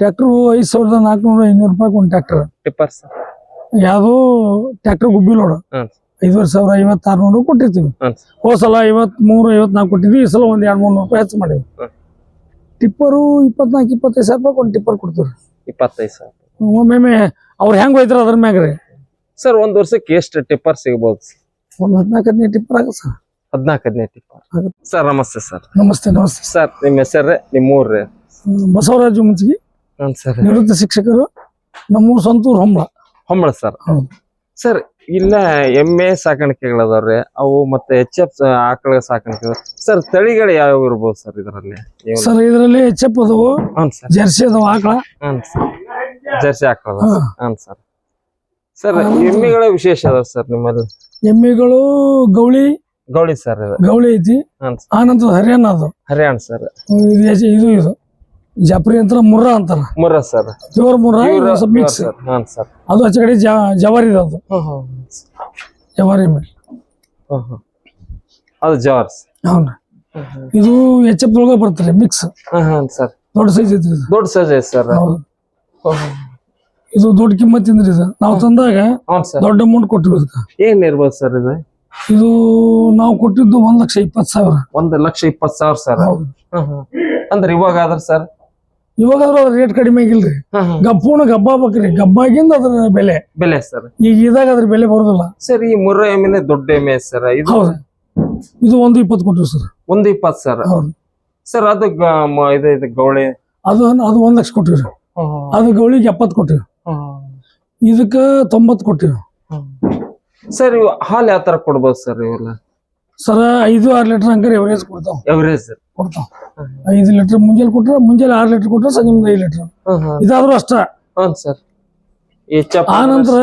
Tractor ಐದು ಸಾವಿರದ ನಾಲ್ಕುನೂರ ಐನೂರು ರೂಪಾಯಿ ಒಂದು ಟ್ರ್ಯಾಕ್ಟರ್. Tipper sir. ಯಾವ್ದು ಟ್ರ್ಯಾಕ್ಟರ್ ಗುಬ್ಬಿ ನೋಡು ಹ್ಮ್ ಐದುವರೆ ಸಾವಿರ ಐವತ್ತು ಆರ್ನೂರು ಕೊಟ್ಟಿರ್ತೀವಿ ಹ್ಮ್ ಹೋದ ಸಲ ಐವತ್ ಮೂರು ಐವತ್ನಾಲ್ಕು ಕೊಟ್ಟಿದ್ವಿ ಈ ಸಲ ಒಂದ್ ಎರಡು ಮೂರು ರೂಪಾಯಿ ಹೆಚ್ಚು ಮಾಡಿವಿ ಹ್ಮ್. ಟಿಪ್ಪರು ಇಪ್ಪತ್ನಾಲ್ಕು ಇಪ್ಪತ್ತೈದು ಸಾವಿರ ರೂಪಾಯಿ ಒಂದು ಟಿಪ್ಪರ್ ಕೊಡ್ತೀವಿ ಇಪ್ಪತ್ತೈದು ಸಾವಿರ ಒಮ್ಮೊಮ್ಮೆ ಅವ್ರು ಹೆಂಗ್ ಹೋಯ್ತಾರ ಅದ್ರ ಮ್ಯಾಗ ರೀ? ಸರ್ ಒಂದ್ ವರ್ಷಕ್ಕೆ ಎಷ್ಟು ಟಿಪ್ಪರ್ ಸಿಗಬಹುದು ಒಂದ್ ಹದಿನಾಲ್ಕು ಹದಿನೈದು ಟಿಪ್ಪರ್ ಆಗುತ್ತೆ ಸರ್. ಹದಿನಾಲ್ಕು ಹದಿನೈದು ಟಿಪ್ಪರ್. ಆಗುತ್ತೆ. ಸರ್ ನಮಸ್ತೆ ಸರ್. ನಮಸ್ತೆ ನಮಸ್ತೆ. ಸರ್ ನಿಮ್ಮ ಹೆಸರೇ ನಿಮ್ಮ ಊರ್ರಿ ಬಸವರಾಜು ಮುಂಚಿಗೆ. ಸರ್. ನಿವೃತ್ತ ಶಿಕ್ಷಕರು ನಮ್ಮ ಸ್ವಂತೂರು ಹೊಂಬಳ. ಹೊಂಬಳ ಸರ್. ಸರ್ ಇಲ್ಲ ಎಮ್ಮೆ ಸಾಕಾಣಿಕೆಗಳದಾವ್ರಿ. ಅವು ಮತ್ತೆ ಎಚ್ ಎಫ್ ಆಕಳ ಸಾಕಾಣಿಕೆ ಸರ್ ತಳಿಗಳು ಯಾವ್ಯಾವ ಇರ್ಬೋದು ಸರ್ ಇದರಲ್ಲಿ? ಸರ್ ಇದರಲ್ಲಿ ಎಚ್ ಎಫ್ ಅದಾವು ಜರ್ಸಿ ಅದಾವ ಆಕಳ. ಜರ್ಸಿ ಆಕಳ ಹಾ. ಸರ್. ಸರ್. ಎಮ್ಮೆಗಳ ವಿಶೇಷ ಅದಾವ ಸರ್ ನಿಮ್ಮಲ್ಲಿ? ಎಮ್ಮೆಗಳು ಗೌಳಿ ಗೌಳಿ ಸರ್ ಗೌಳಿ ಐತಿ. ಆನಂತರ ಹರಿಯಾಣ ಅದು. ಹರಿಯಾಣ ಸರ್. ಇದು ಇದು. ಜಾಪ್ರಿ ಅಂತಾರ ಮುರ್ರಾ ಅಂತಾರ. Murrah sir. Pure Murrah mix ಹ್ಞೂ ಸರ್ ಅದು ಆಚೆ ಕಡೆ ಜವಾರಿ ಅದು. ಜವಾರಿ ಹ್ಞೂ ಅದು ಜವಾರಿ ಹೌನ್ರಿ ಇದು ಎಚ್ ಎಫ್ ಒಳಗೆ ಬರ್ತಾರೆ ಮಿಕ್ಸ್ ಸರ್. ದೊಡ್ಡ ಸೈಜ್ ಐತಿ ದೊಡ್ಡ ಸೈಜ್ ಐತಿ ಸರ್. ಹೌದು. ಇದು ದೊಡ್ಡ ಕಿಮ್ಮತ್ ತಿಂದ್ರಿ ಇದು. ನಾವು ತಂದಾಗ ದೊಡ್ಡ ಅಮೌಂಟ್ ಕೊಟ್ಟಿವಿ ಏನ್ ಇರ್ಬೋದು ಸರ್ ಇದು? ಇದು ನಾವು ಕೊಟ್ಟಿದ್ದು ಒಂದ್ ಲಕ್ಷ ಇಪ್ಪತ್ ಸಾವಿರ. ಒಂದ್ ಲಕ್ಷ ಇಪ್ಪತ್ತು ಸಾವಿರ ಸರ್. ಹೌದು. ಅಂದ್ರೆ ಇವಾಗ ಆದ್ರ ಸರ್? ಇವಾಗಾದ್ರೂ ಅದ್ರ ರೇಟ್ ಕಡಿಮೆ ಆಗಿಲ್ರಿ. ಗಪ್ಪುನ ಗಬ್ಬ ಬೇಕ್ರಿ. ಗಬ್ಬಾಗಿಂದ ಅದ್ರ ಬೆಲೆ. ಬೆಲೆ ಸರ್. ಈಗ ಇದಾಗ ಅದ್ರ ಬೆಲೆ ಬರೋದಿಲ್ಲ. ಸರ್ ಈ ಮುರ್ರ ಎಮ್ಮೆನೆ ದೊಡ್ಡ ಎಮ್ಮೆ ಸರ್. ಇದು ಹೌದು. ಇದು ಒಂದು ಇಪ್ಪತ್ತು ಕೊಟ್ಟಿವಿ ಸರ್. ಒಂದು ಇಪ್ಪತ್ತು ಸರ್. ಹೌದು. ಸರ್ ಅದು ಗ- ಮ- ಇದು ಇದು ಗೌಳಿ. ಅದು ಅದು ಒಂದ್ ಲಕ್ಷ ಕೊಟ್ಟಿವಿ ಅದು ಗೌಳಿಗೆ ಎಪ್ಪತ್ ಕೊಟ್ಟಿವಿ ಇದಕ್ಕ ತೊಂಬತ್ ಕೊಟ್ಟಿವಿ ಸರ್ ಇವು ಹಾಲು ಯಾವ ತರ ಕೊಡ್ಬೋದು ಸರ್ ಇವೆಲ್ಲ? ಸರ ಐದು ಆರು ಲೀಟರ್ ಹಂಗಾರೆ ಎವರೇಜ್ ಕೊಡ್ತಾವ. ಎವರೇಜ್ ಸರ್ ಕೊಡ್ತಾವ. ಐದು ಲೀಟರ್ ಮುಂಜಾನೆ ಕೊಟ್ರೆ ಮುಂಜಾನೆ ಆರು ಲೀಟರ್ ಕೊಟ್ರೆ ಸಂಜೆ ಮುಂದೆ ಐದು ಲೀಟರ್. ಇದಾದ್ರೂ ಅಷ್ಟ. ಹ್ಞೂ ಸರ್ ಆ ನಂತರ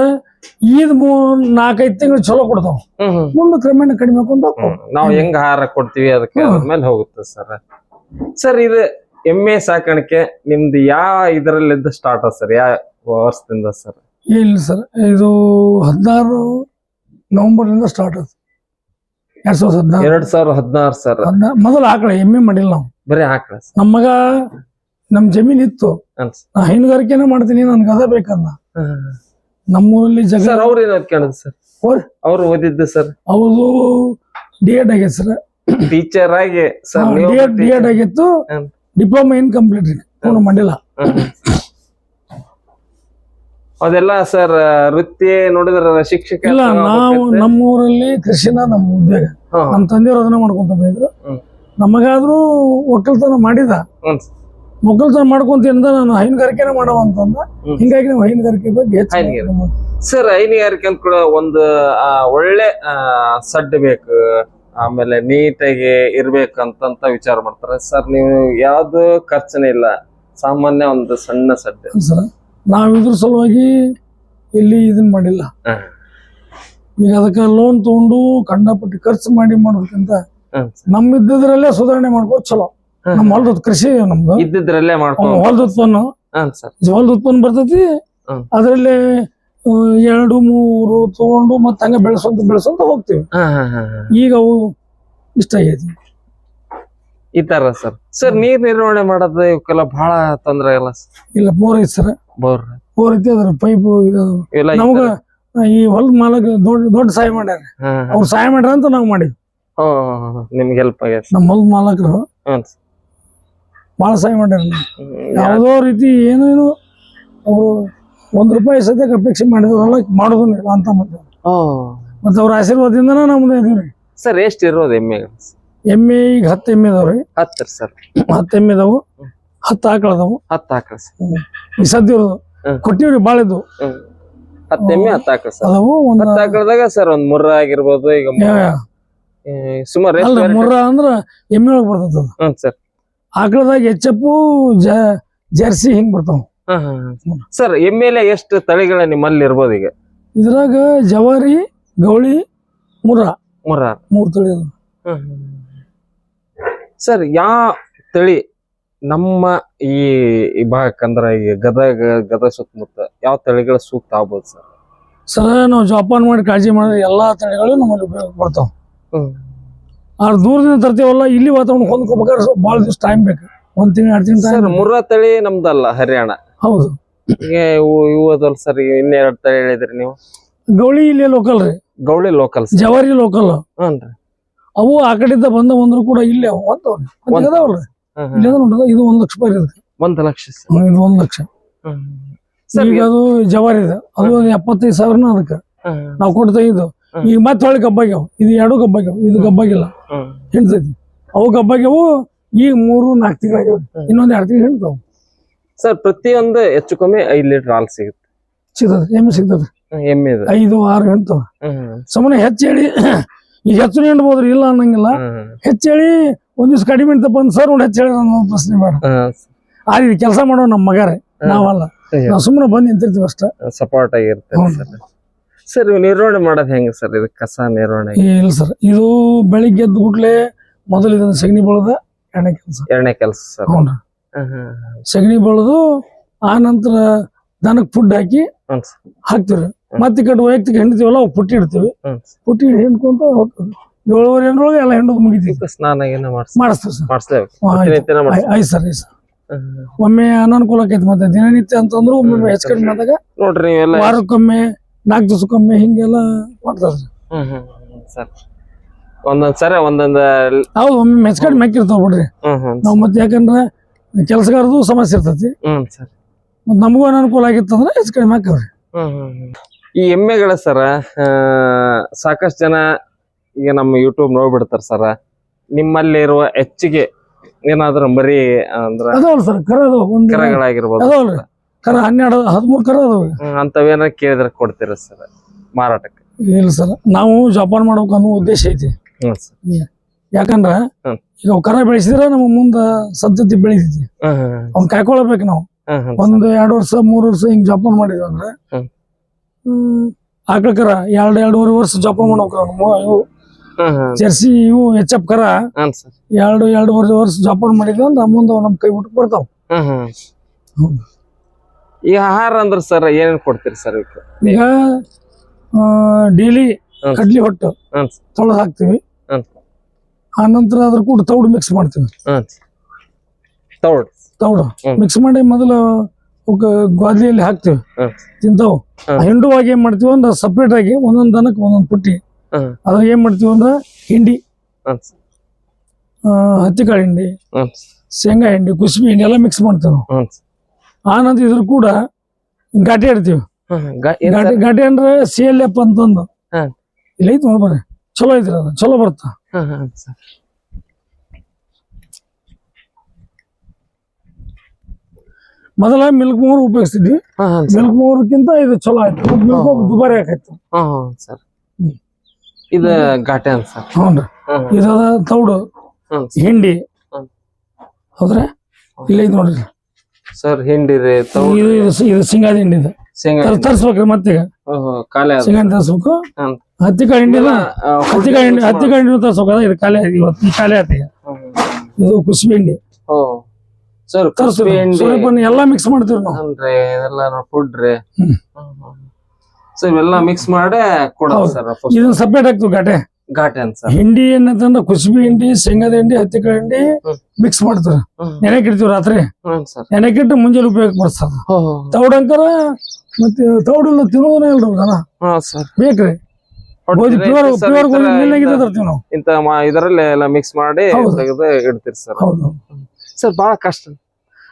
ಈದ್ ಮೂರ್ ನಾಲ್ಕೈದು ತಿಂಗಳು ಚಲೋ ಕೊಡ್ತಾವ. ಮುಂದೆ ಕ್ರಮೇಣ ಕಡಿಮೆ ಹಾಕೊಂಡು. ನಾವು ಹೆಂಗ್ ಆಹಾರ ಕೊಡ್ತೀವಿ ಅದಕ್ಕೆ ಮೇಲೆ ಹೋಗುತ್ತೆ ಸರ್ ಸರ್ ಇದು ಎಮ್ಮೆ ಸಾಕಾಣಿಕೆ ನಿಮ್ದು ಯಾವ ಇದರಲ್ಲಿದ್ದ ಸ್ಟಾರ್ಟ್ ಸರ್ ಯಾವ ವರ್ಷದಿಂದ ಸರ್ ಇಲ್ಲ ಸರ್ ಇದು ಹದಿನಾರು ನವೆಂಬರ್ನಿಂದ ಸ್ಟಾರ್ಟ್ ಆಯ್ತು ಎರಡ್ ಸಾವಿರದ ಹದಿನಾರು. ಎರಡ್ ಸಾವಿರದ ಹದಿನಾರು ಸರ್. ಮೊದಲು ಆಕಳ ಎಮ್ಮೆ ಮಾಡಿಲ್ಲ ನಾವು. ಬರೀ ಆಕಳ ನಮ್ಮ ಮಗ ನಮ್ ಜಮೀನ್ ಇತ್ತು. ನಾ ಹೈನುಗಾರಿಕೆನ ಮಾಡ್ತೀನಿ ನನ್ಗೆ ಅದ ಬೇಕಂದ. ನಮ್ಮೂರಲ್ಲಿ ಜಗ ಸರ್ ಅವ್ರ ಏನ್ ಕೇಳಿದ್ ಸರ್? ಅವ್ರ್- ಓದಿದ್ದು ಸರ್? ಅವರು ಡಿ ಎಡ್ ಆಗೈತೆ ಸರ್. ಟೀಚರ್ ಆಗಿ sir D Ed D Ed ಆಗಿತ್ತು. ಡಿಪ್ಲೊಮಾ ಇನ್ಕಂಪ್ಲೀಟ್ ರೀ ಅವನು ಮಾಡಿಲ್ಲ. ಅದೆಲ್ಲ ಸರ್ ವೃತ್ತಿ ನೋಡಿದ್ರ ಶಿಕ್ಷಕ ಇಲ್ಲ ನಾವು ನಮ್ಮೂರಲ್ಲಿ ಕೃಷಿನ ನಮ್ಮ ಉದ್ಯೋಗ. ನಮ್ಮ ತಂದೆಯವರು ಅದನ್ನ ಮಾಡ್ಕೊಂತ ಬಂದ್ರು. ನಮಗಾದ್ರೂ ಒಕ್ಕಲ್ತನ ಮಾಡಿದ. ಒಕ್ಕಲ್ತನ ಮಾಡ್ಕೊಂತ ನಾನು ಹೈನುಗಾರಿಕೆನ ಮಾಡವ ಅಂತಂದ. ಹ್ಮ್. ಹಿಂಗಾಗಿ ನಾವು ಹೈನುಗಾರಿಕೆ ಬಗ್ಗೆ ಹೆಚ್ಚು ಸರ್ ಹೈನುಗಾರಿಕೆ ಅಂತ ಕೂಡ ಒಂದು ಒಳ್ಳೆ ಆ, ಸಡ್ಡು ಬೇಕು. ಆಮೇಲೆ ನೀಟಾಗಿ ಇರ್ಬೇಕಂತ ವಿಚಾರ ಮಾಡ್ತಾರೆ. ಸರ್ ನೀವು ಯಾವ್ದು ಖರ್ಚನೇ ಇಲ್ಲ. ಸಾಮಾನ್ಯ ಒಂದು ಸಣ್ಣ ಸಡ್ಡೆ ಸರ್. ನಾವ್ ಇದ್ರ ಸಲುವಾಗಿ ಇಲ್ಲಿ ಇದನ್ನ ಮಾಡಿಲ್ಲ. ಈಗ ಅದಕ್ಕೆ ಲೋನ್ ತಗೊಂಡು ಕಂಡಪಟ್ಟಿ ಖರ್ಚು ಮಾಡಿ ಮಾಡ್ಬೇಕಂತ ನಮ್ ನಮ್ಮ ಇದ್ದದ್ರಲ್ಲೇ ಸುಧಾರಣೆ ಮಾಡ್ಕೋ ಚಲೋ. ನಮ್ ನಮ್ಮ ಹೊಲದ ಕೃಷಿ ನಮ್ದು. ಇದ್ದಿದ್ರಲ್ಲೇ ಹೊಲದ ಉತ್ಪನ್ನ. ಹೊಲದ ಉತ್ಪನ್ನ ಬರ್ತೈತಿ. ಅದ್ರಲ್ಲೇ ಎರಡು ಮೂರು ತಗೊಂಡು ಮತ್ತೆ ಹಂಗೆ ಬೆಳೆಸೋಂತ ಬೆಳೆಸೋಂತ ಹೋಗ್ತೀವಿ. ಈಗ ಅವು ಇಷ್ಟ ಆಗೈತಿ. ಈ ತರ ಸರ್. ಸರ್ ನೀರ್ ನಿರ್ವಹಣೆ ಮಾಡೋದು ಇವಕ್ಕೆಲ್ಲ ಬಹಳ ತೊಂದ್ರೆ ಇಲ್ಲ ಇಲ್ಲ ಬೋರ್ ಐತಿ ಸರ್. ಬೋರ್. ಬೋರ್ ಐತಿ ಅದ್ರ ಪೈಪ್ ಈ ನಮಗ ಈ ಹೊಲದ ಮಾಲಕ್ ದೊಡ್ಡ ದೊಡ್ಡ ಸಹಾಯ ಮಾಡ್ಯಾರ. ಅವ್ರು ಸಹಾಯ ಮಾಡ್ಯಾರ ಅಂತ ನಾವ್ ಮಾಡಿವಿ. ನಿಮ್ಗೆ ಹೆಲ್ಪ್ ಆಗ್ಯದ ನಮ್ಮ ಹೊಲದ ಮಾಲಕರು ಬಹಳ ಸಹಾಯ ಮಾಡ್ಯಾರ. ಯಾವ್ದೋ ರೀತಿ ಏನೇನು ಅವರು ಒಂದ್ ರೂಪಾಯಿ ಸದ್ಯಕ್ಕೆ ಅಪೇಕ್ಷೆ ಮಾಡಿದ್ರಲ್ಲ ಮಾಡೋದು ಇಲ್ಲ ಅಂತ ಮತ್ತೆ ಮತ್ತೆ ಅವ್ರ ಆಶೀರ್ವಾದದಿಂದ ನಮ್ದು ಇದೀವಿ. ಸರ್ ಎಷ್ಟು ಇರೋದು ಎಮ್ಮೆಗಳು ಎಮ್ಮೆ ಈಗ ಹತ್ತು ಎಮ್ಮೆ ಅದಾವ್ರಿ ಹತ್ತು ಸರ್. ಹತ್ತು ಎಮ್ಮೆ ಅದಾವು. ಹತ್ತು ಆಕಳ ಅದಾವು. ಹತ್ತು ಆಕಳ ಸರ್. ಸದ್ಯ. ಕೊಟ್ಟಿವ್ರಿ ಭಾಳ ಹ್ಮ್. ಹತ್ತು ಎಮ್ಮೆ ಹತ್ತು ಆಕಳ ಸರ್. ಅದಾವು ಒಂದು ಹತ್ತು ಆಕಳದಾಗ ಸರ್ ಒಂದ್ ಮುರ್ರ ಆಗಿರ್ಬೋದು ಈಗ ಸುಮಾರು ಅಲ್ಲ ಮುರ್ರ ಅಂದ್ರ ಎಮ್ಮೆ ಒಳಗೆ ಬರ್ತದ ಹ್ಮ್ ಸರ್. ಆಕಳದಾಗ ಹೆಚ್ಚಪ್ಪು ಜರ್ಸಿ ಹಿಂಗ್ ಬರ್ತಾವ. ಸರ್ ಎಮ್ಮೆಲೆ ಎಷ್ಟು ತಳಿಗಳ ನಿಮ್ಮಲ್ಲಿ ಇರ್ಬೋದು ಈಗ? ಇದ್ರಾಗ ಜವಾರಿ ಗೌಳಿ ಮುರ್ರ. ಮುರ್ರ. ಮೂರ್ ತಳಿ ಅದಾವ. ಸರ್ ಯಾ ತಳಿ ನಮ್ಮ ಈ ಭಾಗಕ್ಕಂದ್ರೆ ಈ ಗದಗ ಗದಗ ಸುತ್ತಮುತ್ತ ಯಾವ ತಳಿಗಳ ಸೂಕ್ತ ಆಗ್ಬೋದು ಸರ್? ಸರ ನಾವು ಜೋಪಾನ ಮಾಡಿ ಕಾಳಜಿ ಮಾಡಿದ್ರೆ ಎಲ್ಲಾ ತಳಿಗಳು ನಮ್ಮಲ್ಲಿ ಉಪಯೋಗ ಬರ್ತಾವ. ಆದ್ರೆ ದೂರದಿಂದ ತರ್ತೀವಲ್ಲ ಇಲ್ಲಿ ವಾತಾವರಣ ಹೊಂದ್ಕೋಬೇಕಾದ್ರೆ ಸ್ವಲ್ಪ ಭಾಳ ದಿವಸ ಟೈಮ್ ಬೇಕು. ಒಂದ್ ತಿಂಗಳು ಎರಡು ತಿಂಗಳು ಸರ್ ಮೂರ ತಳಿ ನಮ್ದಲ್ಲ ಹರಿಯಾಣ. ಹೌದು. ಈಗ ಇವು ಇವು ಅದಲ್ಲ ಸರ್ ಇನ್ನೆರಡು ತಳಿ ಹೇಳಿದ್ರಿ ನೀವು. ಗೌಳಿ ಇಲ್ಲೇ ಲೋಕಲ್ ರೀ. ಗೌಳಿ ಲೋಕಲ್ ಜವಾರಿ ಲೋಕಲ್ ಹ್ಞೂನ್ರಿ. ಅವು ಆ ಕಡೆಯಿಂದ ಬಂದ ಬಂದ್ರು ಕೂಡ ಇಲ್ಲೇ ಒಂದವ್ರಿ ಒಂದ್- ಇಲ್ಲ ಇದು ಒಂದ್ ಲಕ್ಷ ರೂಪಾಯಿ ಇದಕ್ಕೆ ಒಂದ್ ಲಕ್ಷ ಇದು ಒಂದ್ ಲಕ್ಷ. ಈಗ ಅದು ಜವಾರಿ ಇದೆ. ಅದು ಒಂದು ಎಪ್ಪತ್ತೈದು ಸಾವಿರನ ಅದಕ್ಕೆ. ನಾವು ಕೊಡ್ತಾ ಇದ್ದು. ಈಗ ಮತ್ತೆ ಹೊಳ್ಳಿ ಗಬ್ಬಾಗ್ಯಾವ ಇದು ಎರಡು ಗಬ್ಬಾಗ್ಯಾವ ಇದು ಗಬ್ಬಾಗಿಲ್ಲ ಹಿಂಡ್ತೈತಿ ಅವು ಗಬ್ಬಾಗ್ಯಾವು ಈಗ ಮೂರು ನಾಲ್ಕು ತಿಂಗಳಾಗ್ಯಾವ. ಇನ್ನೊಂದ್ ಎರಡು ತಿಂಗಳು ಹಿಂಡ್ತಾವ ಸರ್ ಪ್ರತಿಯೊಂದು ಹೆಚ್ಚು ಕಮ್ಮಿ ಐದ್ ಲೀಟರ್ ಹಾಲು ಸಿಗುತ್ತೆ. ಸಿಗ್ತದೆ. ಎಮ್ಮೆ ಸಿಗ್ತದೆ. ಎಮ್ಮೆ ಐದು ಆರು ಹಿಂಡ್ತಾವ ಸುಮ್ಮನೆ ಹೆಚ್ಚು ಹೇಳಿ ಈಗ ಹೆಚ್ಚು ನೀಡ್ಬೋದ್ರಿ ಇಲ್ಲ ಅನ್ನಂಗಿಲ್ಲ. ಹೆಚ್ಚಳಿ ಒಂದ್ ದಿವ್ಸ ಕಡಿಮೆ ಅಂತ ಅಂತ ಸರ್ ನೋಡಿ ಹೆಚ್ಚು ಹೇಳಿ ನನ್ನ ಪ್ರಶ್ನೆ ಬೇಡ. ಆದ್ರೆ ಕೆಲಸ ಮಾಡೋ ನಮ್ಮ ಮಗರೇ ನಾವಲ್ಲ. ನಾವು ಸುಮ್ಮನೆ ಬಂದು ನಿಂತಿರ್ತೀವಿ ಅಷ್ಟೇ. ಸಪೋರ್ಟ್ ಆಗಿರುತ್ತೆ ಹ್ಮ್. ಸರ್. ನಿರ್ವಹಣೆ ಮಾಡೋದು ಹೆಂಗ ಸರ್? ಇದು ಕಸ ನಿರ್ವಹಣೆ? ಇಲ್ಲ ಸರ್. ಇದು ಬೆಳಿಗ್ಗೆ ಎದ್ದು ಕೂಡ್ಲೆ ಮೊದಲು ಇದನ್ನ ಸಗಣಿ ಬಳದ ಎರಡನೇ ಕೆಲಸ. ಎರಡನೇ ಕೆಲಸ ಸರ್. ಸಗಣಿ ಬಳದು ಆ ನಂತರ ದನಕ್ಕೆ ಫುಡ್ ಹಾಕಿ ಹಾಕ್ತಿವ್ರಿ. ಮತ್ತೆ ಕಟ್ಟು ವೈಯಕ್ತಿಕ ಹೆಂಡತಿವಲ್ಲ ಅವು ಪುಟ್ಟಿ ಇಡ್ತೀವಿ. ಪುಟ್ಟಿ ಹಿಂಡ್ಕೊಂತ ಏಳುವರೆ ಎಂಟ್ರೊಳಗೆ ಎಲ್ಲ ಹಿಂಡೋದು ಮುಗಿತೀವಿ. ಸ್ನಾನ ಏನ ಮಾಡಿಸ್ತೀವಿ ಸರ್. ಆಯ್ತು. ಸರ್ ಆಯ್ತು ಸರ್. ಒಮ್ಮೆ ಅನಾನುಕೂಲ ಆಕೈತಿ ಮತ್ತೆ ದಿನನಿತ್ಯ ಅಂತಂದ್ರು ಒಮ್ಮೆ ಹೆಚ್ಚು ಕಡಿಮೆ ಆದಾಗ ನೋಡ್ರಿ ನೀವೆಲ್ಲ ವಾರಕ್ಕೊಮ್ಮೆ ನಾಲ್ಕು ದಿವಸಕ್ಕೊಮ್ಮೆ ಹಿಂಗೆಲ್ಲ ಮಾಡ್ತಾರೆ ಹ್ಮ್ ಹ್ಮ್ ಹ್ಮ್ ಸರ್. ಒಂದೊಂದ್ ಸರಿ ಒಂದೊಂದ್ ಹೌದು ಒಮ್ಮೆ ಹೆಚ್ಚು ಕಡಿಮೆ ಹಾಕಿರ್ತಾವ ಬಿಡ್ರಿ. ನಾವು ಮತ್ತೆ ಯಾಕಂದ್ರೆ ಕೆಲಸಗಾರದು ಸಮಸ್ಯೆ ಇರ್ತೈತಿ. ಹ್ಮ್ ಸರ್. ನಮಗೂ ಅನಾನುಕೂಲ ಆಗಿತ್ತಂದ್ರೆ ಹೆಚ್ಚು ಕಡಿಮೆ ಹಾಕವ್ರಿ. ಹ್ಮ್ ಹ್ಮ್ ಹ್ಮ್. ಈ ಎಮ್ಮೆಗಳ ಸರ ಸಾಕಷ್ಟು ಜನ ಈಗ ನಮ್ಮ ಯೂಟ್ಯೂಬ್ ನೋಡ್ಬಿಡ್ತಾರೆ ಸರ. ನಿಮ್ಮಲ್ಲಿರುವ ಹೆಚ್ಚಿಗೆ ಏನಾದ್ರು ಮರಿ ಅಂದ್ರ ಅದಾವಲ್ಲ ಸರ್ ಕರ ಅದಾವ ಒಂದು ಕರಗಳಾಗಿರ್ಬೋದು ಅದಾವಲ್ರಿ ಕರ ಹನ್ನೆರಡು ಹದಿಮೂರು ಕರ ಅದಾವ. ಅಂತವೇನಾರ ಕೇಳಿದ್ರೆ ಕೊಡ್ತೀರ ಸರ್ ಮಾರಾಟಕ್ಕೆ? ಇಲ್ಲ ಸರ್ ನಾವು ಜೋಪಾನ ಮಾಡ್ಬೇಕು ಅನ್ನೋ ಉದ್ದೇಶ ಐತಿ. ಸರ್. ಯಾಕಂದ್ರ. ಈಗ ಅವ್ ಕರ ಬೆಳೆಸಿದ್ರೆ ನಮ್ಮ ಮುಂದ ಸದ್ಯತಿ ಬೆಳಿತೈತಿ. ಅವ್ನ ಕಾಯ್ಕೊಳ್ಬೇಕು ನಾವು. ಒಂದು ಎರಡು ವರ್ಷ ಮೂರು ವರ್ಷ ಹಿಂಗ್ ಜೋಪಾನ ಮಾಡಿದ್ವಿ ಅಂದ್ರೆ ಆಕಳ ಕರ ಎರಡ್ ಎರಡೂವರೆ ವರ್ಷ ಜಪ ಮಾಡ್ಬೇಕು ಅವ್ನು. ಮೊ- ಇವು ಜರ್ಸಿ ಇವು ಎಚ್ ಎಫ್ ಕರ ಎರಡು ಎರಡೂವರೆ ವರ್ಷ ಜೋಪಾನ ಮಾಡಿದ್ರೆ ಅಂದ್ರೆ ಮುಂದೆ ನಮ್ ಕೈ ಬಿಟ್ಟು ಬರ್ತಾವ. ಈ ಆಹಾರ ಅಂದ್ರೆ ಸರ್ ಏನೇನ್ ಕೊಡ್ತೀರಿ ಸರ್ ಈಗ ಡೈಲಿ. ಕಡ್ಲಿ ಹೊಟ್ಟು ತೊಳೆದ್ ಹಾಕ್ತಿವಿ. ಆ ನಂತರ ಅದ್ರ ಕೂಡ ತೌಡು ಮಿಕ್ಸ್ ಮಾಡ್ತೀವಿ. ತೌಡು. ಮಿಕ್ಸ್ ಮಾಡಿ ಮೊದಲು ಅವಕ್ಕ ಹಾಕ್ತೇವೆ. ತಿಂತಾವು. ಹಿಂಡುವಾಗಿ ಏನ್ ಮಾಡ್ತೀವಿ ಅಂದ್ರೆ ಸಪ್ರೇಟ್ ಆಗಿ ಒಂದೊಂದ್ ದನಕ್ಕೆ ಒಂದೊಂದ್ ಪುಟ್ಟಿ. ಅದ್ರಾಗ ಅದ್ರ ಏನ್ ಮಾಡ್ತೀವಿ ಅಂದ್ರೆ ಹಿಂಡಿ. ಹತ್ತಿಕಾಳು ಹಿಂಡಿ ಶೇಂಗಾ ಹಿಂಡಿ ಕುಸುಬಿ ಹಿಂಡಿ ಎಲ್ಲ ಮಿಕ್ಸ್ ಮಾಡ್ತೇವೆ ನಾವು. ಹ್ಮ್ ಆ ನಂತರ ಇದ್ರ ಕೂಡ ಘಾಟಿ ಇಡ್ತೀವಿ ಏನ್ ಘಾಟಿ ಅಂದ್ರೆ ಸಿ ಎಲ್ ಎಫ್ ಅಂತಂದು ಇಲ್ಲ ಐತಿ ನೋಡ್ಬರ್ರಿ ಚಲೋ ಐತ್ರಿ ಅದು. ಚಲೋ ಬರ್ತಾ ಹ್ಮ್ ಹ್ಮ್ ಸರ್ ಮೊದಲ ಮಿಲ್ಕ್ ಮೂರ್ ಉಪಯೋಗಿಸಿದ್ವಿ ಮಿಲ್ಕ್ ಮೋರ್ಕ್ಕಿಂತ ಇದು ಚಲೋ ಆಯ್ತು. ಮಿಲ್ಕ್ ದುಬಾರಿ ಆಕೈತಿ ಸರ್. ಇದು ಘಾಟೆ ಅಂತ ಸರ್ ಹ್ಞೂ ತೌಡು. ಹಿಂಡಿ. ಹೌದ್ರೆ? ಇಲ್ಲ ಇದು ನೋಡ್ರಿ. ಸರ್ ಹಿಂಡಿ ರೀ ಇದು ಇದು ಶೇಂಗಾದ ಹಿಂಡಿ ಇದು. ತರ್ಸ್ಬೇಕ್ರಿ ಮತ್ತೀಗ. ತರ್ಸ್ಬೇಕು. ಹತ್ತಿ ಕಾಳು ಹಿಂಡಿನ ಹತ್ತಿ ಕಾಳು ಹಿಂಡಿ ಕಾಯಿ ಹಿಂಡಿ ತರ್ಸ್ಬೇಕು. ಅದ ಇದು ಖಾಲಿ ಇವತ್ತು ಖಾಲಿ ಆತ ಇದು ಕುಸುಬಿ ಹಿಂಡಿ. ಸರ್ ತರ್ಸ್ತೀವಿ ಸೂರ್ಯಪಾನ ಎಲ್ಲಾ ಮಿಕ್ಸ್ ಮಾಡ್ತೀವಿ ನಾವು. ಅಂದ್ರೆ ಇದೆಲ್ಲ ಫುಡ್ ರೀ. ಸೊ ಇವೆಲ್ಲ ಮಿಕ್ಸ್ ಮಾಡಿ ಕೊಡೋದು. ಸರ್ ಇದನ್ನ ಸಪ್ರೇಟ್ ಆಗ್ತದೆ ಘಾಟೆ. ಘಾಟೆ ಅಂತ ಸರ್ ಹಿಂಡಿ ಏನಂತಂದ್ರೆ ಕುಸುಬಿ ಹಿಂಡಿ ಶೇಂಗಾದ ಹಿಂಡಿ ಹತ್ತಿಕಾಳು ಹಿಂಡಿ ಮಿಕ್ಸ್ ಮಾಡ್ತಾರ. ನೆನೆಕ್ ಇಡ್ತೀವಿ ರಾತ್ರಿ. ನೆನೆಕಿಟ್ಟು ಮುಂಜಾನೆ ಉಪಯೋಗ ಹೋ ತೌಡಂಕರ ಮತ್ತೆ ತೌಡಲ್ಲ ತಿನ್ನೋದನ್ನ ಇಲ್ರಿ ಜನ ಬೇಕ್ರಿ. ಇಂತ ಇದರಲ್ಲಿ ಎಲ್ಲ ಮಿಕ್ಸ್ ಮಾಡಿ. ತೆಗೆದು ಇಡ್ತೀರಿ ಸರ್ ಹೌದು. ಸರ್ ಬಹಳ ಕಷ್ಟ.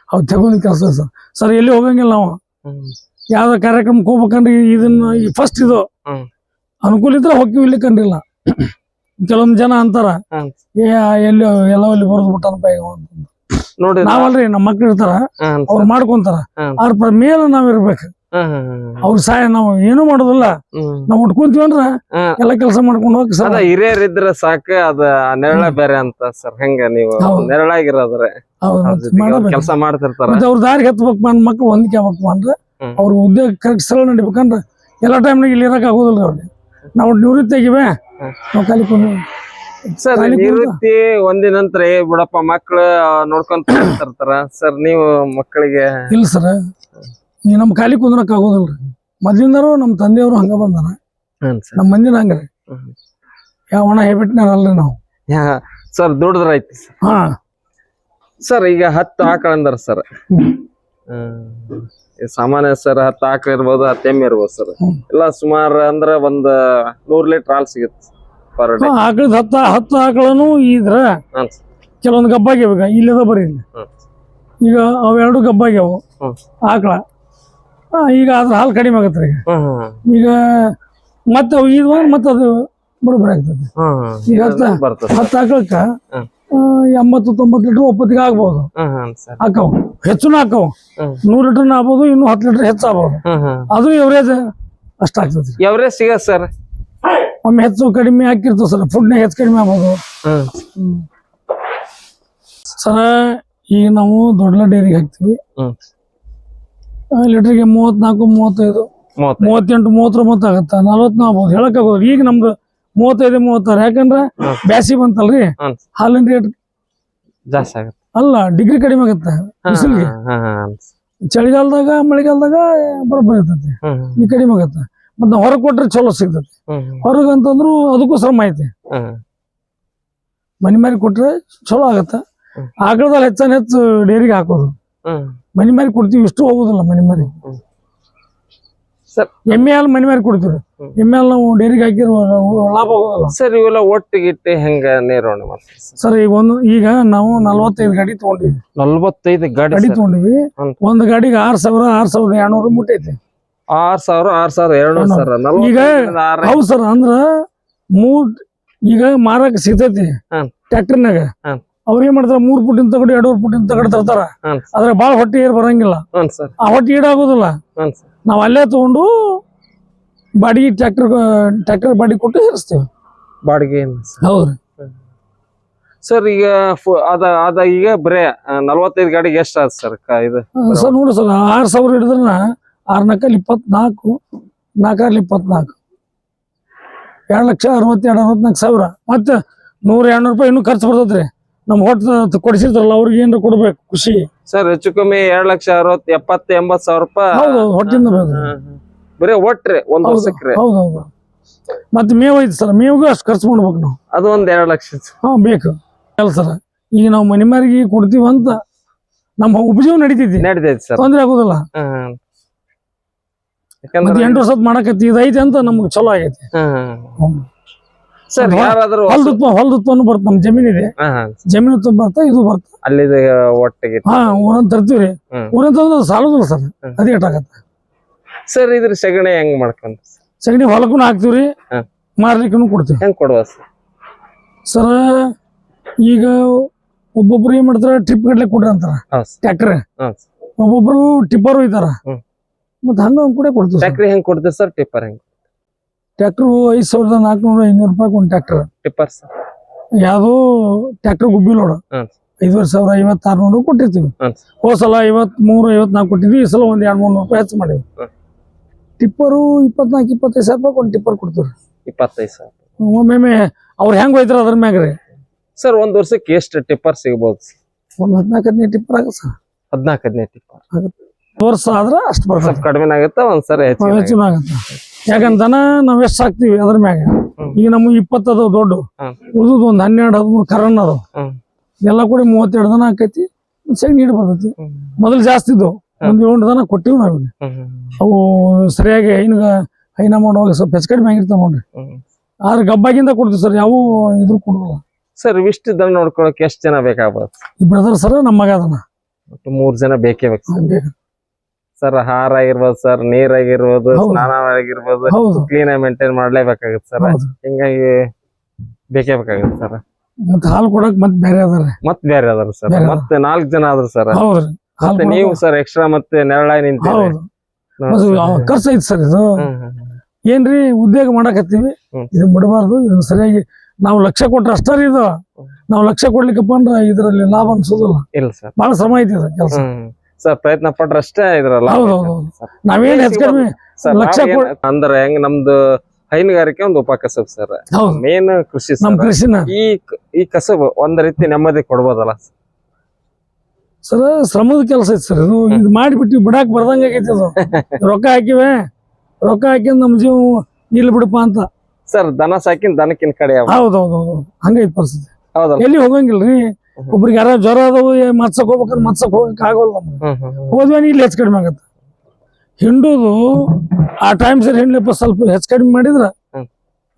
ಅವ್ರು ತಗೊಂಡ್ ಕೆಲಸ ಸರ್. ಸರ್ ಎಲ್ಲಿ ಹೋಗಂಗಿಲ್ಲ ನಾವು. ಯಾವ್ದ ಕಾರ್ಯಕ್ರಮಕ್ಕೆ ಹೋಗ್ಬೇಕಂದ್ರೆ ಇದನ್ನ ಫಸ್ಟ್ ಇದು. ಅನುಕೂಲ ಇದ್ರೆ ಹೋಗ್ತೀವಿ ಇಲ್ಲಿ ಕಂಡಿಲ್ಲ ಕೆಲವೊಂದ್ ಜನ ಅಂತಾರ ಏ ಎಲ್ಲಿ ಎಲ್ಲ ಅಲ್ಲಿ ಬರೋದು ಬಿಟ್ಟನಪ್ಪ ನೋಡಿ ನಾವಲ್ರಿ ನಮ್ಮ ಮಕ್ಳು ಇರ್ತಾರ ಅವ್ರು ಮಾಡ್ಕೊಂತಾರ. ಅವ್ರ ಮೇಲೆ ನಾವ್ ಇರ್ಬೇಕು. ಅವ್ರ ಸಹಾಯ ನಾವು ಏನು ಮಾಡೋದಿಲ್ಲ. ನಾವು ಉಟ್ಕೊಂತೀವಿ ಅಂದ್ರ ಎಲ್ಲ ಕೆಲಸ ಮಾಡ್ಕೊಂಡು ಹೋಗಿ ಸರ್. ಹಿರಿಯರ್ ಹಿರಿಯರಿದ್ರೆ ಸಾಕ ಅದ ನೆರಳ ಬೇರೆ ಅಂತ ಸರ್ ಹೆಂಗ ನೀವು. ನೆರಳಾಗಿರೋದ್ರೆ. ಕೆಲಸ ಮಾಡ್ತಿರ್ತಾರ. ಮತ್ತೆ ಅವ್ರ ದಾರಿ ಹತ್ಬೇಕು ಬಂದ್ ಮಕ್ಳು ಹೊಂದಿಕೆ ಆಗ್ಬೇಕು ಅಂದ್ರೆ. ಅವ್ರ ಉದ್ಯೋಗ ಕರೆಕ್ಟ್ ಸ್ಥಳ ನಡಿಬೇಕಂದ್ರೆ ಎಲ್ಲ ಟೈಮ್ನಾಗ ಇಲ್ಲಿ ಇರಕ್ ಆಗೋದಿಲ್ಲ ಅವ್ರಿಗೆ. ನಾವು ನಿವೃತ್ತಿ ಆಗಿವೆ ನಾವು ಸರ್ ನಿವೃತ್ತಿ ಒಂದಿನ ನಂತರ ಏ ಬಿಡಪ್ಪ ಮಕ್ಳು ನೋಡ್ಕೊಂತ ಇರ್ತಾರ ಸರ್ ನೀವು ಮಕ್ಕಳಿಗೆ. ಇಲ್ಲ ಸರ್. ಈ ನಮ್ಮ ಖಾಲಿ ಕುಂದ್ರಕ್ ಆಗೋದಿಲ್ರಿ. ಮೊದ್ಲಿಂದಾರು ನಮ್ಮ ತಂದೆಯವರು ಹಂಗ ಬಂದಾರ. ನಮ್ಮ ಮಂದಿನ ಹಂಗ್ರಿ. ಯಾವ ಒಣ ಹೆಬಿಟ್ನಾರ ಅಲ್ರಿ ನಾವು. ಸರ್ ದೊಡ್ದರ ಐತಿ ಸರ್. ಹಾ. ಸರ್ ಈಗ ಹತ್ತು ಆಕಳ ಅಂದಾರ ಸರ್. ಸಾಮಾನ್ಯ ಸರ್ ಹತ್ತು ಆಕಳ ಇರ್ಬೋದು ಹತ್ತು ಎಮ್ಮೆ ಇರ್ಬೋದು ಸರ್. ಎಲ್ಲ ಸುಮಾರು ಅಂದ್ರ ಒಂದ್ ನೂರ್ ಲೀಟರ್ ಹಾಲು ಸಿಗುತ್ತೆ ಪರ್ ಡೇ. ಆಕಳದ ಹತ್ತ ಹತ್ತು ಆಕಳನು ಇದ್ರ ಹಾಂ ಕೆಲವೊಂದು ಗಬ್ಬಾಗ್ಯಾವ ಈಗ. ಇಲ್ಲದ ಬರೀ. ಈಗ ಅವೆರಡು ಗಬ್ಬಾಗ್ಯಾವು. ಆಕಳ. ಈಗ ಅದ್ರ ಹಾಲು ಕಡಿಮೆ ಆಗತ್ತೆ ಹ್ಮ್ ಹ್ಮ್ ಈಗ ಮತ್ತೆ ಅವು ಇದು ಮತ್ತೆ ಅದು ಬರೋಬ್ಬರಿ ಆಗ್ತದೆ. ಈಗ ಬರ್ತದೆ. ಹತ್ತು ಹ್ಮ್. ಎಂಬತ್ತು ತೊಂಬತ್ತು ಲೀಟರ್ ಒಪ್ಪತ್ತಿಗೆ ಆಗ್ಬೋದು. ಹ್ಮ್ ಹ್ಮ್ ಸರ್. ಹಾಕವು. ಹೆಚ್ಚುನು ಹಾಕವು. ಹ್ಮ್. ನೂರು ಲೀಟರ್ನ ಆಗ್ಬೋದು ಇನ್ನು ಹತ್ತು ಲೀಟರ್ ಹೆಚ್ಚು ಆಗ್ಬೋದು. ಹ್ಮ್ ಹ್ಮ್. ಅದು ಎವರೇಜ್ ಅಷ್ಟ ಆಗ್ತದೆ. ಎವರೇಜ್ ಸಿಗತ್ ಸರ್. ಒಮ್ಮೆ ಹೆಚ್ಚು ಕಡಿಮೆ ಹಾಕಿರ್ತದೆ ಸರ್. ಫುಡ್ನಾಗ ಹೆಚ್ಚು ಕಡಿಮೆ ಆಗ್ಬೋದು. ಹ್ಮ್. ಸರ ಈಗ ನಾವು ದೊಡ್ಡ ಡೈರಿಗೆ ಹಾಕ್ತಿವಿ. ಹ್ಮ್. ಲೀಟರ್ಗೆ ಮೂವತ್ನಾಲ್ಕು ಮೂವತ್ತೈದು. ಮೂವತ್ತೆಂಟು ಮೂವತ್ತೊಂಬತ್ತು ಆಗತ್ತ? ನಲ್ವತ್ತು ಹೇಳಕ್ ಆಗೋದು ಈಗ ನಮ್ದು ಮೂವತ್ತೈದು ಮೂವತ್ತಾರು. ಯಾಕಂದ್ರೆ ಬ್ಯಾಸಿ ಬಂತಲ್ರಿ? ಹಾಲಿನ ರೇಟ್ ಜಾಸ್ತಿ ಆಗತ್ತೆ. ಅಲ್ಲ ಡಿಗ್ರಿ ಕಡಿಮೆ ಆಗತ್ತೆ ಬಿಸಿಲಿಗೆ. ಚಳಿಗಾಲದಾಗ ಮಳೆಗಾಲದಾಗ ಬರೋಬ್ಬರಿ ಇರ್ತೈತಿ. ಈ ಕಡಿಮೆ ಆಗತ್ತೆ. ಮತ್ತೆ ಹೊರಗೆ ಕೊಟ್ರೆ ಚಲೋ ಸಿಗ್ತೈತಿ. ಹೊರಗಂತಂದ್ರು ಹೊರಗೆ ಅಂತಂದ್ರು ಅದಕ್ಕೂ ಶ್ರಮ ಐತಿ. ಮನಿ ಮಾರಿ ಕೊಟ್ರೆ ಚಲೋ ಆಗತ್ತ. ಆಕಳದಲ್ಲಿ ಹೆಚ್ಚಾನ ಹೆಚ್ಚು ಡೇರಿಗೆ ಹಾಕೋದು. ಮನಿ ಮಾರಿ ಕೊಡ್ತೀವಿ ಇಷ್ಟು ಹೋಗುದಿಲ್ಲ ಮನಿ ಮಾರಿ. ಸರ್ ಎಮ್ಮೆ ಹಾಲು ಮನಿ ಮಾರಿ ಕೊಡ್ತೀವಿ. ಎಮ್ಮೆ ಹಾಲು ನಾವು ಡೈರಿಗೆ ಹಾಕಿರೋ ಲಾಭ ಹೋಗೋದಿಲ್ಲ ಸರ್ ಇವೆಲ್ಲ ಒಟ್ಟಿಗಿಟ್ಟು ಹೆಂಗ ನೀರೋಣ ಸರ್? ಸರ್ ಈಗ ಒಂದು ಈಗ ನಾವು ನಲ್ವತ್ತೈದು ಗಾಡಿ ತಗೊಂಡಿವಿ. ನಲ್ವತ್ತೈದು ಗಾಡಿ ಗಾಡಿ. ತಗೊಂಡಿವಿ. ಒಂದು ಗಾಡಿಗೆ ಆರ್ ಸಾವಿರ ಆರ್ ಸಾವಿರದ ಎರಡ್ನೂರು ಮುಟ್ಟೈತಿ. ಆರ್ ಸಾವಿರ ಆರ್ ಸಾವಿರ ಎರಡು ಈಗ ಹೌದು ಸರ್ ಅಂದ್ರ ಮೂರ್ ಈಗ ಮಾರಕ್ ಸಿಗ್ತೈತಿ. ಟ್ರ್ಯಾಕ್ಟರ್ನಾಗ. ಹ್ಮ್. ಅವ್ರ ಏನ್ ಮಾಡ್ತಾರ? ಮೂರ್ ಫುಟಿನ ತಗಡು ಫುಟ್ ಇಂತ ತಗಡು ತರ್ತಾರ. ಆದ್ರೆ ಅದ್ರ ಬಾಳ ಹೊಟ್ಟೆ ಏರ್ ಬರಂಗಿಲ್ಲ. ಆ ಹೊಟ್ಟೆ ಈಡಾಗೋದಿಲ್ಲ ನಾವ್ ಅಲ್ಲೇ ತಗೊಂಡು ಬಾಡಿಗೆ ಟ್ರಾಕ್ಟರ್ ಟ್ರಾಕ್ಟರ್ ಬಾಡಿಗೆ ಕೊಟ್ಟು ಹೇರಿಸ್ತೇವೆ ಬಾಡಿಗೆ ಹೌದು ಸರ್? ಹೌದ್ರಿ. ಸರ್ ಈಗ ಅದ ಅದ ಈಗ ಬರೇ ನಲ್ವತ್ತೈದು ಗಾಡಿಗೆ ಎಷ್ಟು ಆದ್ ಸರ್ ಇದು? ಸರ್ ನೋಡಿ ಸರ್ ಆರ್ ಸಾವಿರ ಹಿಡಿದ್ರ ಆರ್ ನಾಲ್ಕಲ್ಲಿ ಇಪ್ಪತ್ನಾಲ್ಕು ನಾಲ್ಕರಲ್ಲಿ ಇಪ್ಪತ್ನಾಲ್ಕು. ಎರಡು ಲಕ್ಷ ಅರವತ್ತೆರಡು ಅರವತ್ನಾಲ್ಕು ಸಾವಿರ. ಮತ್ತೆ ನೂರ ಎರಡ್ನೂರು ರೂಪಾಯಿ ಇನ್ನೂ ಖರ್ಚು ಬರ್ತೈತ್ರಿ. ನಮ್ಮ ಹೊಟ್ಟು ಕೊಡಿಸಿದ್ರಲ್ಲ ಅವ್ರಿಗೆ ಏನ್ರ ಕೊಡ್ಬೇಕು ಖುಷಿ? ಸರ್ ಹೆಚ್ಚು ಕಮ್ಮಿ ಎರಡ್ ಲಕ್ಷ ಅರವತ್ ಎಪ್ಪತ್ ಎಂಬತ್ ಸಾವಿರ ರೂಪಾಯಿ. ಹೌದು ಹೊಟ್ಟಿಂದ ಬರೀ ಒಟ್ರಿ ಒಂದ್ ಹೌದು ವರ್ಷಕ್ರಿ. ಹೌದು ಹೌದು ಮತ್ತೆ ಮೇವು ಐತಿ ಸರ್ ಮೇವ್ಗೂ ಅಷ್ಟು ಖರ್ಚು ಮಾಡ್ಬೇಕು ನಾವು. ಅದು ಒಂದ್ ಎರಡ್ ಲಕ್ಷ ಹಾ ಬೇಕು. ಅಲ್ಲ ಸರ್ ಈಗ ನಾವು ಮನೆ ಮಾರಿಗೆ ಕೊಡ್ತೀವಿ ಅಂತ ನಮ್ಮ ಉಪಜೀವ ನಡೀತೈತಿ. ನಡಿತೈತಿ ಸರ್. ತೊಂದ್ರೆ ಆಗೋದಿಲ್ಲ. ಮತ್ತೆ ಎಂಟು ವರ್ಷದ ಮಾಡಕತ್ತಿ ಇದೈತಿ ಐತಿ ಅಂತ ನಮ್ಗೆ ಚಲೋ ಆಗೈತಿ. ಹ್ಮ್. ಸರ್ ಯಾರಾದ್ರೂ ಹೊಲದ ಹೊಲದ ಉತ್ಪನ್ನ ಬರುತ್ತೆ ನಮ್ಮ ಜಮೀನಿದೆ ಹ್ಮ್. ಜಮೀನು ಉತ್ಪನ್ನ ಬರ್ತಾ ಇದು ಬರ್ತ ಅಲ್ಲಿದ ಒಟ್ಟಿಗೆ ಹಾ ಊರನ್ ತರ್ತೀವ್ರಿ. ಊರನ್ ತಂದ್ರೆ ಸಾಲೋದಿಲ್ಲ ಸರ್. ಅದೇ ಆಗತ್ತೆ. ಸರ್ ಇದ್ರ ಸಗಣಿ ಹೆಂಗ್ ಮಾಡ್ಕೊಂಡ್ ಸಗಣಿ ಹೊಲಕ್ಕೂ ಹಾಕ್ತಿವ್ರಿ. ಮಾರ್ಲಿಕ್ಕೂ ಕೊಡ್ತೀವಿ. ಹೆಂಗ್ ಕೊಡುವ ಸರ್ ಸರ್ ಈಗ ಒಬ್ಬೊಬ್ರು ಏನ್ ಮಾಡ್ತಾರ ಟ್ರಿಪ್ ಗಟ್ಲೆ ಕೊಡ್ರಿ ಅಂತಾರ. ಟ್ಯಾಕ್ಟ್ರಿ ಒಬ್ಬೊಬ್ರು ಟಿಪ್ಪರ್ ಒಯ್ತಾರ. ಮತ್ತೆ ಹಂಗ ಕೂಡ ಕೊಡ್ತೀವಿ ಟ್ಯಾಕ್ಟ್ರಿ ಹೆಂಗ್ ಕೊಡ್ತೀವಿ ಸರ್ ಟಿಪ್ಪರ್ ಹೆಂಗ್ ಟ್ರ್ಯಾಕ್ಟರ್ ಐದು ಸಾವಿರದ ನಾಲ್ಕುನೂರ ಐನೂರು ರೂಪಾಯಿ ಒಂದು ಟ್ರ್ಯಾಕ್ಟರ್. ಟಿಪ್ಪರ್ ಯಾವುದೋ ಟ್ಯಾಕ್ಟರ್ ಟ್ರ್ಯಾಕ್ಟರ್ ಗುಬ್ಬಿ ಹ್ಮ್ ಐದುವರೆ ಸಾವಿರ ಐವತ್ತು ಆರ್ನೂರು ಕೊಟ್ಟಿರ್ತೀವಿ ಹ್ಮ್ ಹೋದ ಸಲ ಐವತ್ ಮೂರು ಐವತ್ನಾಲ್ಕು ಕೊಟ್ಟಿದ್ವಿ ಈ ಸಲ ಒಂದ್ ಎರಡ್ ಮೂರು ರೂಪಾಯಿ ಹೆಚ್ಚು ಮಾಡಿವಿ ಹ್ಮ್. ಟಿಪ್ಪರು ಇಪ್ಪತ್ನಾಲ್ಕು ಇಪ್ಪತ್ತೈದು ಸಾವಿರ ರೂಪಾಯಿ ಒಂದು ಟಿಪ್ಪರ್ ಕೊಡ್ತೀವಿ ಇಪ್ಪತ್ತೈದು ಸಾವಿರ. ಒಮ್ಮೊಮ್ಮೆ ಅವ್ರು ಹೆಂಗ್ ಹೋಯ್ತಾರ ಅದ್ರ ಮ್ಯಾಗ ರೀ? ಸರ್ ಒಂದ್ ವರ್ಷಕ್ಕೆ ಎಷ್ಟು ಟಿಪ್ಪರ್ ಸಿಗ್ಬೋದು ಒಂದ್ ಹದಿನಾಲ್ಕು ಹದಿನೈದು ಟಿಪ್ಪರ್ ಆಗ ಸರ್ ಹದಿನಾಲ್ಕು ಹದಿನೈದು ಟಿಪ್ಪರ್ ವರ್ಷ ಆದ್ರೆ ಅಷ್ಟು ಬರ್ತದೆ. ಸ್ವಲ್ಪ ಕಡಿಮೆ ಆಗುತ್ತೆ ಒಂದ್ಸರಿ ಹೆಚ್ಚು ಹೆಚ್ಚು ಆಗತ್ತೆ ಯಾಕಂತನ ನಾವ್ ಎಷ್ಟ್ ಸಾಕ್ತಿವಿ ಅದ್ರ ಮ್ಯಾಗ. ಈಗ ನಮ್ಗೆ ಇಪ್ಪತ್ತದ ದೊಡ್ಡ. ಉಳಿದು ಒಂದ್ ಹನ್ನೆರಡು ಹದಿಮೂರು ಕರನ್ ಅದಾವ. ಎಲ್ಲಾ ಕೂಡ ಮೂವತ್ತೆರಡು ದನ ಆಕೈತಿ ಸರಿ ನೀಡ್ ಬರ್ತೈತಿ. ಮೊದಲ್ ಜಾಸ್ತಿ ಇದ್ದವು ಒಂದ್ ಏಳು ದನ ಕೊಟ್ಟಿವಿ ನಾವ್ ಅವು ಸರಿಯಾಗಿ ಹೈನ್ಗ ಹೈನ ಮಾಡುವಾಗ ಸ್ವಲ್ಪ ಹೆಚ್ಚು ಕಡಿಮೆ ಆಗಿರ್ತಾವ ನೋಡ್ರಿ. ಆದ್ರೆ ಗಬ್ಬಾಗಿಂದ ಕೊಡ್ತೀವಿ ಸರ್ ಯಾವ ಇದ್ರು ಕೊಡುವ ಸರ್ ಇವಿಷ್ಟ ದನ ನೋಡ್ಕೊಳಕ್ ಎಷ್ಟ್ ಜನ ಬೇಕಾಗ್ಬೋದು? ಈ ಬ್ರದರ್ ಸರ್ ನಮ್ಮ ಮಗ ಅದನ್ನ ಮೂರ್ ಜನ ಬೇಕೇ ಬೇಕು. ಸರ್ ಹಾರ ಆಗಿರ್ಬೋದು ಸರ್ ನೀರ್ ಆಗಿರ್ಬೋದು ಹೌದು. ಸ್ನಾನ ಆಗಿರ್ಬೋದು ಕ್ಲೀನ್ ಆಗಿ ಮೇಂಟೈನ್ ಮಾಡ್ಲೇಬೇಕಾಗುತ್ತೆ ಸರ್. ಹಿಂಗಾಗಿ ಬೇಕೇ ಬೇಕಾಗುತ್ತೆ ಸರ್. ಮತ್ತೆ ಹಾಲು ಕೊಡಕ್ ಮತ್ತೆ ಬೇರೆ ಅದಾರ. ಮತ್ ಬೇರೆ ಅದಾರ ಸರ್. ಮತ್ತೆ ನಾಲ್ಕ್ ಜನ ಆದ್ರ ಸರ್. ಮತ್ತೆ ನೀವು ಸರ್ ಎಕ್ಸ್ಟ್ರಾ ಮತ್ತೆ ನೆರಳಾಗಿ ನಿಂತೀರಿ. ಖರ್ಚು ಐತಿ ಸರ್ ಇದು. ಏನ್ರಿ ಉದ್ಯೋಗ ಮಾಡಕತ್ತೀವಿ. ಇದು ಬಿಡಬಾರ್ದು ಇದನ್ನ ಸರಿಯಾಗಿ ನಾವು ಲಕ್ಷ ಕೊಟ್ರೆ ಅಷ್ಟೇ ರೀ ಇದು. ನಾವು ಲಕ್ಷ ಕೊಡ್ಲಿಕ್ಕಪ್ಪ ಅಂದ್ರೆ ಇದರಲ್ಲಿ ಲಾಭ ಅನ್ಸೋದಿಲ್ಲ. ಇಲ್ಲ ಸರ್. ಬಹಳ ಶ್ರಮ ಐತಿ ಕೆಲಸ. ಸರ್ ಪ್ರಯತ್ನ ಪಟ್ರಷ್ಟೇ ಇದ್ರಲ್ಲ. ನಾವೇನ್ ಹೆಚ್ಚು ಸರ್ ಲಕ್ಷ ಅಂದ್ರೆ ಹೆಂಗ್ ನಮ್ದು ಹೈನುಗಾರಿಕೆ ಒಂದು ಉಪಕಸಬ್ ಸರ್. ಹೌದು. ಮೇನ್ ಕೃಷಿ ಸರ್. ಈ ಈ ಕಸಬ್ ಒಂದ್ ರೀತಿ ನೆಮ್ಮದಿ ಕೊಡ್ಬೋದಲ್ಲ ಸರ್. ಶ್ರಮದ ಕೆಲಸ ಐತಿ ಸರ್. ಇದು ಇದು ಮಾಡಿಬಿಟ್ಟು ಬಿಡಾಕ್ ಬರ್ದಂಗ ಆಗೈತಿ ಅದು. ರೊಕ್ಕ ಹಾಕಿವೆ ರೊಕ್ಕ ಹಾಕಿಂದ ನಮ್ ಜೀವ ಇಲ್ಲ ಬಿಡಪ್ಪ ಅಂತ. ಸರ್ ದನ ಸಾಕಿನ ದನಕ್ಕಿನ ಕಡೆ ಹೌದೌದು ಹೌದು ಹೌದು ಹೌದು. ಹಂಗೈತಿ ಪರಿಸ್ಥಿತಿ. ಎಲ್ಲಿ ಹೋಗಂಗಿಲ್ರಿ? ಒಬ್ರಿಗೆ ಯಾರ ಜ್ವರ ಅದಾವು ಮತ್ಸಕ್ ಹೋಗ್ಬೇಕಂದ್ರೆ ಮತ್ಸಕ್ ಹೋಗಕ್ ಆಗೋಲ್ಲ ಹ್ಮ್. ಇಲ್ಲಿ ಹೆಚ್ಚು ಕಡಿಮೆ ಆಗತ್ತ. ಹಿಂಡುದು ಆ ಟೈಮ್ ಸರಿ ಹಿಂಡ್ಲಪ್ಪ ಸ್ವಲ್ಪ ಹೆಚ್ಚು ಕಡಿಮೆ ಮಾಡಿದ್ರ.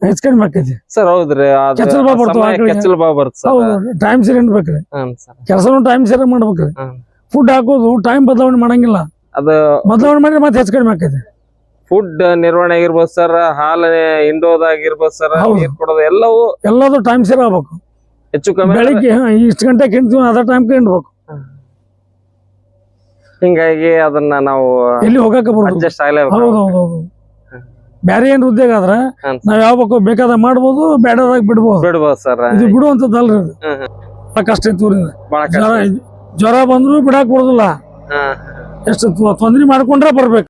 ಹೆಚ್ಚು ಕಡಿಮೆ ಆಕೈತಿ. ಸರ್ ಹೌದ್ರಿ ಕೆಚ್ಚಲ್ ಬಾ ಬರ್ತಾವ. ಕೆಚ್ಚಲು ಹೌದು ಟೈಮ್ ಸರಿ ಹಿಂಡ್ಬೇಕ್ರಿ. ಕೆಲಸನು ಟೈಮ್ ಸರಿ ಮಾಡ್ಬೇಕ್ರಿ. ಫುಡ್ ಹಾಕೋದು ಟೈಮ್ ಬದಲಾವಣೆ ಮಾಡಂಗಿಲ್ಲ. ಅದು ಬದಲಾವಣೆ ಮಾಡಿದ್ರೆ ಮತ್ತೆ ಹೆಚ್ಚು ಕಡಿಮೆ ಆಕೈತಿ. ಫುಡ್ ನಿರ್ವಹಣೆ ಆಗಿರ್ಬೋದು ಸರ್ ಹಾಲು ಹಿಂಡೋದಾಗಿರ್ಬೋದು ಸರ್ ಹೌದು. ನೀರ್ ಕೊಡೋದು ಎಲ್ಲವೂ ಎಲ್ಲದೂ ಟೈಮ್ ಸರಿ ಆಗ್ಬೇಕು. ಹೆಚ್ಚು ಕಮ್ಮಿ ಬೆಳಿಗ್ಗೆ ಹಾ, ಇಷ್ಟು ಗಂಟೆಗೆ ಅದರ ಅದ ಟೈಮ್ಗೆ ಹಿಂಡ್ಬೇಕು ಹಿಂಗಾಗಿ ಅದನ್ನ ನಾವು ಎಲ್ಲಿ ಹೋಗಕ್ಕೆ ಬರೋದು? ಅಡ್ಜಸ್ಟ್ ಆಗ್ಲೇಬೇಕು ಬೇರೆ ಏನ್ ಉದ್ಯೋಗ ಆದ್ರ. ನಾವ್ ಯಾವ ಬೇಕು ಬೇಕಾದ ಮಾಡ್ಬೋದು ಬೇಡದಾಗ ಬಿಡ್ಬೋದು. ಬಿಡ್ಬೋದು ಸರ್. ಇದು ಬಿಡುವಂತದ್ದಲ್ರಿ ಇದು. ಬಹಳ ಕಷ್ಟ ಇತ್ತು ಊರಿಂದ ಬಹಳ ಜ್ವರ ಕಷ್ಟ. ಜ್ವರ ಬಂದ್ರು ಬಿಡಾಕ್ ಬಿಡುದಿಲ್ಲ. ಎಷ್ಟು ತೊಂದ್ರೆ ಮಾಡ್ಕೊಂಡ್ರೆ ಬರ್ಬೇಕು.